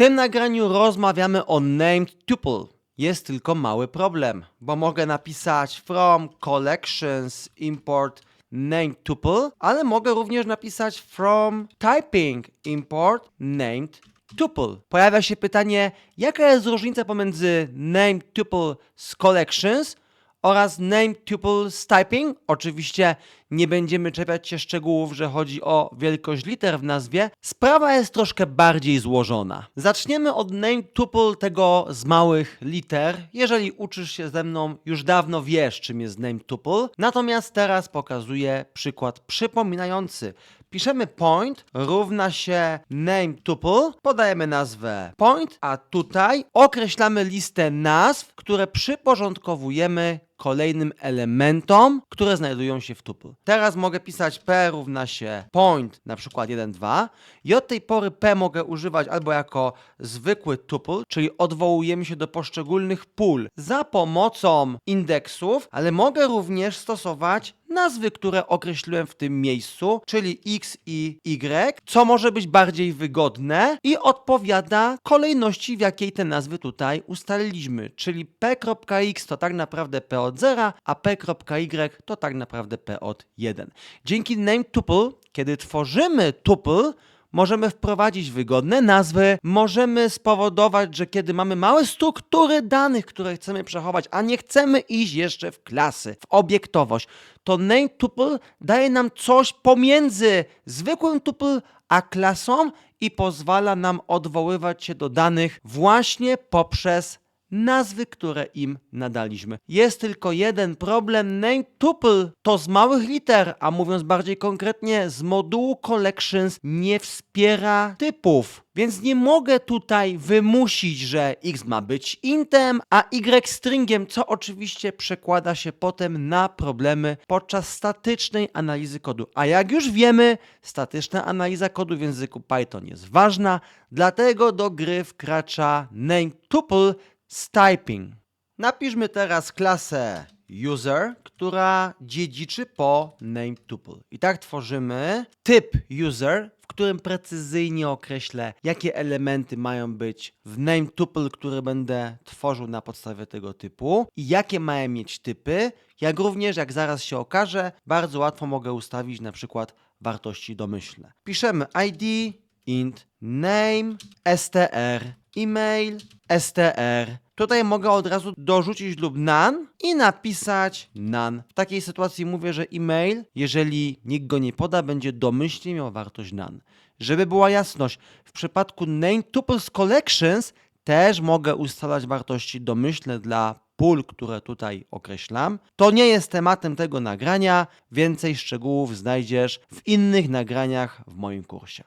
tym nagraniu rozmawiamy o named tuple. Jest tylko mały problem, bo mogę napisać from collections import named tuple, ale mogę również napisać from typing import named tuple. Pojawia się pytanie, jaka jest różnica pomiędzy named tuple z collections oraz name tuple z typing. Oczywiście nie będziemy czepiać się szczegółów, że chodzi o wielkość liter w nazwie. Sprawa jest troszkę bardziej złożona. Zaczniemy od name tuple tego z małych liter. Jeżeli uczysz się ze mną, już dawno wiesz, czym jest name tuple. Natomiast teraz pokazuję przykład przypominający. Piszemy point równa się name tuple, podajemy nazwę point, a tutaj określamy listę nazw, które przyporządkowujemy kolejnym elementom, które znajdują się w tuple. Teraz mogę pisać p równa się point, na przykład 1, 2 i od tej pory p mogę używać albo jako zwykły tuple, czyli odwołujemy się do poszczególnych pól za pomocą indeksów, ale mogę również stosować nazwy, które określiłem w tym miejscu, czyli x i y, co może być bardziej wygodne i odpowiada kolejności, w jakiej te nazwy tutaj ustaliliśmy, czyli p.x to tak naprawdę p od 0, a p.y to tak naprawdę p od 1. Dzięki name tuple, kiedy tworzymy tuple, Możemy wprowadzić wygodne nazwy, możemy spowodować, że kiedy mamy małe struktury danych, które chcemy przechować, a nie chcemy iść jeszcze w klasy, w obiektowość, to name tuple daje nam coś pomiędzy zwykłym tuple a klasą i pozwala nam odwoływać się do danych właśnie poprzez nazwy, które im nadaliśmy. Jest tylko jeden problem. Name tuple to z małych liter, a mówiąc bardziej konkretnie, z modułu collections nie wspiera typów. Więc nie mogę tutaj wymusić, że x ma być intem, a y stringiem, co oczywiście przekłada się potem na problemy podczas statycznej analizy kodu. A jak już wiemy, statyczna analiza kodu w języku Python jest ważna, dlatego do gry wkracza name tuple z typing. Napiszmy teraz klasę user, która dziedziczy po name tuple. I tak tworzymy typ user, w którym precyzyjnie określę, jakie elementy mają być w name tuple, który będę tworzył na podstawie tego typu i jakie mają mieć typy, jak również, jak zaraz się okaże, bardzo łatwo mogę ustawić na przykład wartości domyślne. Piszemy id int name str email str. Tutaj mogę od razu dorzucić lub none i napisać none. W takiej sytuacji mówię, że e-mail, jeżeli nikt go nie poda, będzie domyślnie miał wartość none. Żeby była jasność, w przypadku name tuples collections też mogę ustalać wartości domyślne dla pól, które tutaj określam. To nie jest tematem tego nagrania. Więcej szczegółów znajdziesz w innych nagraniach w moim kursie.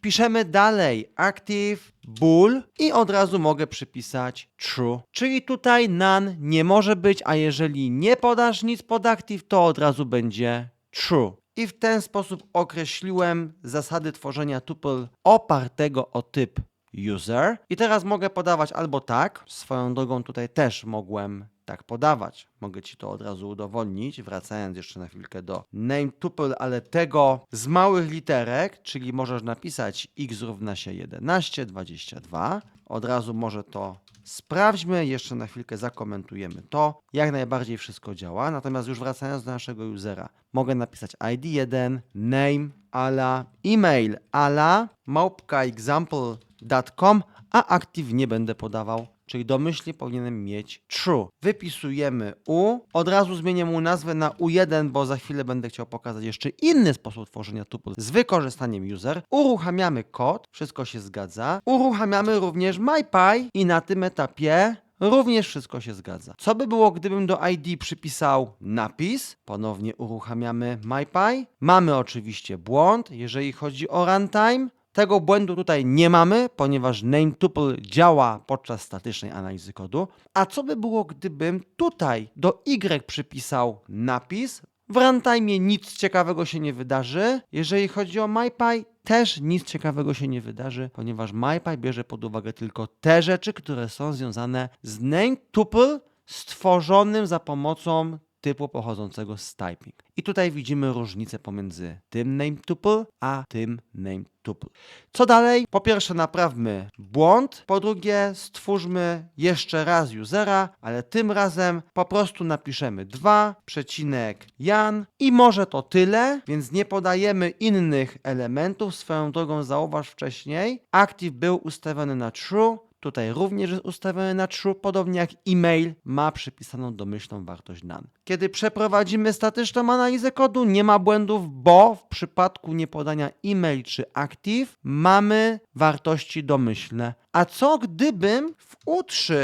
Piszemy dalej active bool i od razu mogę przypisać true. Czyli tutaj none nie może być, a jeżeli nie podasz nic pod active, to od razu będzie true. I w ten sposób określiłem zasady tworzenia tuple opartego o typ user. I teraz mogę podawać albo tak, swoją drogą tutaj też mogłem tak podawać. Mogę Ci to od razu udowodnić, wracając jeszcze na chwilkę do name tuple, ale tego z małych literek, czyli możesz napisać x równa się 11, 22. Od razu może to sprawdźmy, jeszcze na chwilkę zakomentujemy to. Jak najbardziej wszystko działa, natomiast już wracając do naszego usera, mogę napisać id1, name, ala, e-mail, ala, małpka example.com, a active nie będę podawał czyli domyślnie powinienem mieć true. Wypisujemy u, od razu zmienię mu nazwę na u1, bo za chwilę będę chciał pokazać jeszcze inny sposób tworzenia tuple z wykorzystaniem user. Uruchamiamy kod, wszystko się zgadza. Uruchamiamy również mypy i na tym etapie Również wszystko się zgadza. Co by było, gdybym do ID przypisał napis? Ponownie uruchamiamy MyPy. Mamy oczywiście błąd, jeżeli chodzi o runtime. Tego błędu tutaj nie mamy, ponieważ name tuple działa podczas statycznej analizy kodu. A co by było, gdybym tutaj do y przypisał napis? W runtime nic ciekawego się nie wydarzy. Jeżeli chodzi o MyPy, też nic ciekawego się nie wydarzy, ponieważ MyPy bierze pod uwagę tylko te rzeczy, które są związane z name tuple stworzonym za pomocą typu pochodzącego z typing. I tutaj widzimy różnicę pomiędzy tym name tuple a tym name tuple. Co dalej? Po pierwsze naprawmy błąd, po drugie stwórzmy jeszcze raz usera, ale tym razem po prostu napiszemy 2 przecinek Jan i może to tyle, więc nie podajemy innych elementów. Swoją drogą zauważ wcześniej, active był ustawiony na true, Tutaj również jest ustawiony na true, podobnie jak e-mail ma przypisaną domyślną wartość none. Kiedy przeprowadzimy statyczną analizę kodu, nie ma błędów, bo w przypadku niepodania e-mail czy active mamy wartości domyślne. A co gdybym w U3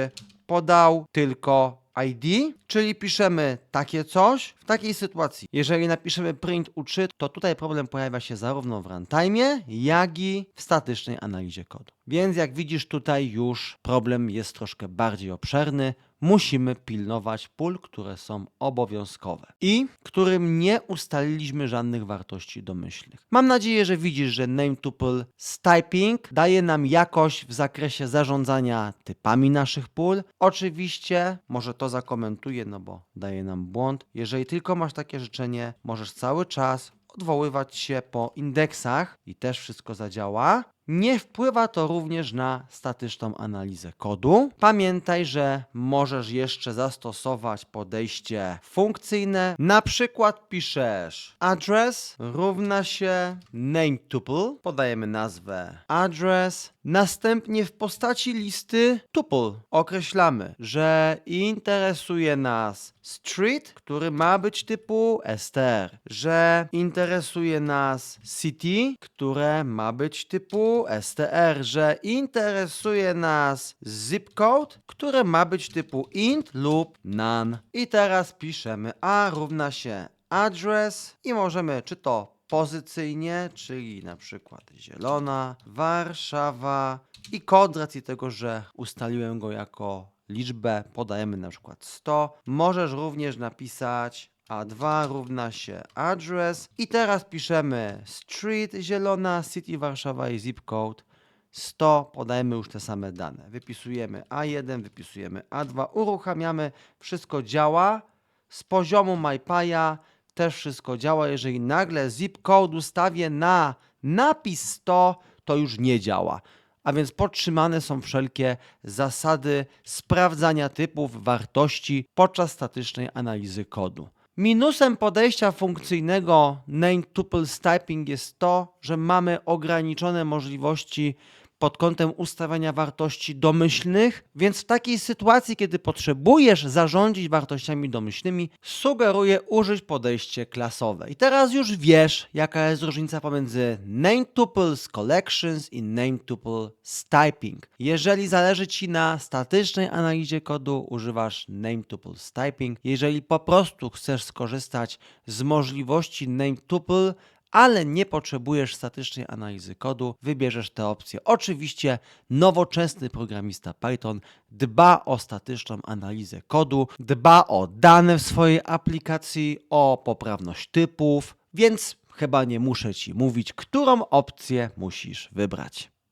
podał tylko ID, czyli piszemy takie coś. W takiej sytuacji, jeżeli napiszemy print U3, to tutaj problem pojawia się zarówno w runtime, jak i w statycznej analizie kodu. Więc jak widzisz tutaj już problem jest troszkę bardziej obszerny. Musimy pilnować pól, które są obowiązkowe i którym nie ustaliliśmy żadnych wartości domyślnych. Mam nadzieję, że widzisz, że name tuple z typing daje nam jakość w zakresie zarządzania typami naszych pól. Oczywiście, może to zakomentuję, no bo daje nam błąd. Jeżeli tylko masz takie życzenie, możesz cały czas odwoływać się po indeksach i też wszystko zadziała. Nie wpływa to również na statyczną analizę kodu. Pamiętaj, że możesz jeszcze zastosować podejście funkcyjne. Na przykład piszesz address równa się name tuple, podajemy nazwę address, następnie w postaci listy tuple określamy, że interesuje nas street, który ma być typu str, że interesuje nas city, które ma być typu str, że interesuje nas zip code, które ma być typu int lub none. I teraz piszemy a równa się address i możemy czy to pozycyjnie, czyli na przykład zielona, Warszawa i kod racji tego, że ustaliłem go jako liczbę, podajemy na przykład 100. Możesz również napisać a2 równa się address i teraz piszemy street zielona, city Warszawa i zip code 100, podajemy już te same dane. Wypisujemy A1, wypisujemy A2, uruchamiamy, wszystko działa. Z poziomu MyPy'a też wszystko działa. Jeżeli nagle zip code ustawię na napis 100, to już nie działa. A więc podtrzymane są wszelkie zasady sprawdzania typów, wartości podczas statycznej analizy kodu. Minusem podejścia funkcyjnego name tuples typing jest to, że mamy ograniczone możliwości pod kątem ustawiania wartości domyślnych, więc w takiej sytuacji, kiedy potrzebujesz zarządzić wartościami domyślnymi, sugeruję użyć podejście klasowe. I teraz już wiesz, jaka jest różnica pomiędzy name tuples collections i name tuple typing. Jeżeli zależy Ci na statycznej analizie kodu, używasz name tuples typing. Jeżeli po prostu chcesz skorzystać z możliwości name tuple, ale nie potrzebujesz statycznej analizy kodu, wybierzesz tę opcję. Oczywiście nowoczesny programista Python dba o statyczną analizę kodu, dba o dane w swojej aplikacji, o poprawność typów, więc chyba nie muszę Ci mówić, którą opcję musisz wybrać.